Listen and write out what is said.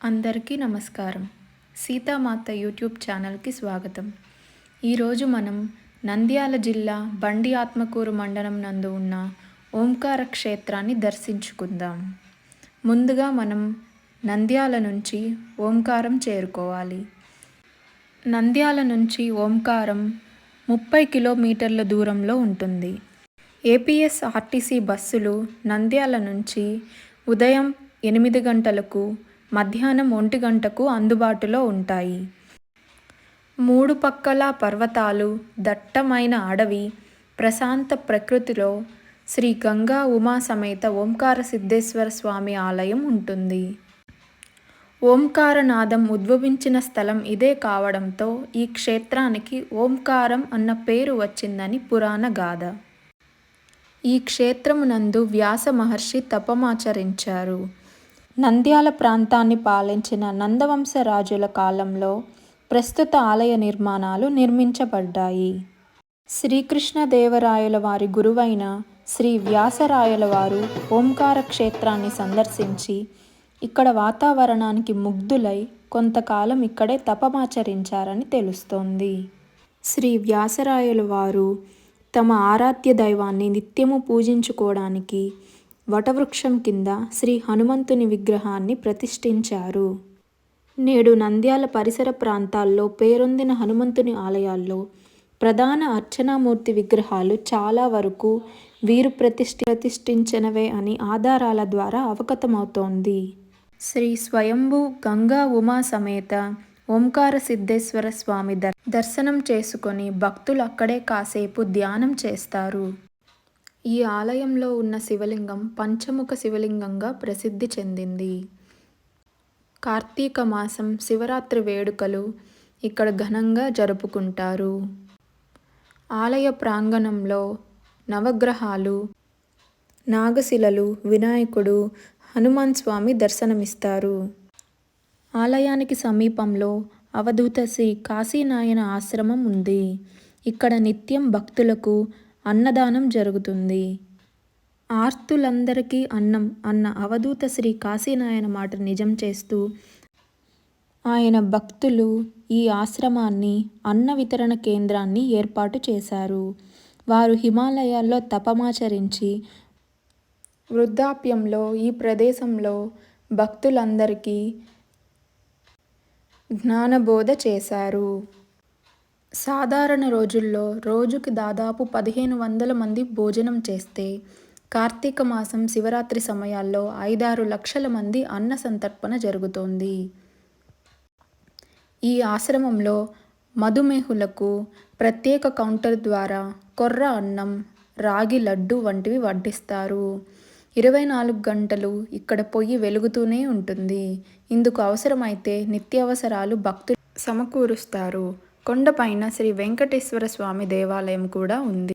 అందరికీ నమస్కారం. సీతామాత యూట్యూబ్ ఛానల్కి స్వాగతం. ఈరోజు మనం నంద్యాల జిల్లా బండి ఆత్మకూరు మండలం నందు ఉన్న ఓంకార క్షేత్రాన్ని దర్శించుకుందాం. ముందుగా మనం నంద్యాల నుంచి ఓంకారం చేరుకోవాలి. నంద్యాల నుంచి ఓంకారం ముప్పై కిలోమీటర్ల దూరంలో ఉంటుంది. ఏపీఎస్ ఆర్టీసీ బస్సులు నంద్యాల నుంచి ఉదయం ఎనిమిది గంటలకు మధ్యాహ్నం ఒంటి గంటకు అందుబాటులో ఉంటాయి. మూడు పక్కల పర్వతాలు దట్టమైన అడవి ప్రశాంత ప్రకృతిలో శ్రీ గంగా ఉమా సమేత ఓంకార సిద్ధేశ్వర స్వామి ఆలయం ఉంటుంది. ఓంకారనాదం ఉద్భవించిన స్థలం ఇదే కావడంతో ఈ క్షేత్రానికి ఓంకారం అన్న పేరు వచ్చిందని పురాణ గాథ. ఈ క్షేత్రమునందు వ్యాస మహర్షి తపమాచరించారు నంద్యాల ప్రాంతాన్ని పాలించిన నందవంశ రాజుల కాలంలో ప్రస్తుత ఆలయ నిర్మాణాలు నిర్మించబడ్డాయి. శ్రీకృష్ణదేవరాయల వారి గురువైన శ్రీ వ్యాసరాయల వారు ఓంకార క్షేత్రాన్ని సందర్శించి ఇక్కడ వాతావరణానికి ముగ్ధులై కొంతకాలం ఇక్కడే తపమాచరించారని తెలుస్తోంది. శ్రీ వ్యాసరాయల వారు తమ ఆరాధ్య దైవాన్ని నిత్యము పూజించుకోవడానికి వటవృక్షం కింద శ్రీ హనుమంతుని విగ్రహాన్ని ప్రతిష్ఠించారు. నేడు నంద్యాల పరిసర ప్రాంతాల్లో పేరొందిన హనుమంతుని ఆలయాల్లో ప్రధాన అర్చనామూర్తి విగ్రహాలు చాలా వరకు వీరు ప్రతిష్ఠి ప్రతిష్ఠించినవే అని ఆధారాల ద్వారా అవగతమవుతోంది. శ్రీ స్వయంభూ గంగా ఉమా సమేత ఓంకార సిద్ధేశ్వర స్వామి దర్శనం చేసుకొని భక్తులు అక్కడే కాసేపు ధ్యానం చేస్తారు. ఈ ఆలయంలో ఉన్న శివలింగం పంచముఖ శివలింగంగా ప్రసిద్ధి చెందింది. కార్తీక మాసం శివరాత్రి వేడుకలు ఇక్కడ ఘనంగా జరుపుకుంటారు. ఆలయ ప్రాంగణంలో నవగ్రహాలు నాగశిలలు వినాయకుడు హనుమాన్ స్వామి దర్శనమిస్తారు. ఆలయానికి సమీపంలో అవధూత శ్రీ కాశీనాయన ఆశ్రమం ఉంది. ఇక్కడ నిత్యం భక్తులకు అన్నదానం జరుగుతుంది. ఆర్తులందరికీ అన్నం అన్న అవధూత శ్రీ కాశీనాయన మాట నిజం చేస్తూ ఆయన భక్తులు ఈ ఆశ్రమాన్ని అన్న వితరణ కేంద్రాన్ని ఏర్పాటు చేశారు. వారు హిమాలయాల్లో తపమాచరించి వృద్ధాప్యంలో ఈ ప్రదేశంలో భక్తులందరికీ జ్ఞానబోధ చేశారు. సాధారణ రోజుల్లో రోజుకి దాదాపు పదిహేను వందల మంది భోజనం చేస్తే కార్తీక మాసం శివరాత్రి సమయాల్లో ఐదారు లక్షల మంది అన్న సంతర్పణ జరుగుతోంది. ఈ ఆశ్రమంలో మధుమేహులకు ప్రత్యేక కౌంటర్ ద్వారా కొర్ర అన్నం రాగి లడ్డు వంటివి వడ్డిస్తారు. ఇరవై నాలుగు గంటలు ఇక్కడ పొయ్యి వెలుగుతూనే ఉంటుంది. ఇందుకు అవసరమైతే నిత్యావసరాలు భక్తులు సమకూరుస్తారు. కొండపైన శ్రీ వెంకటేశ్వర స్వామి దేవాలయం కూడా ఉంది.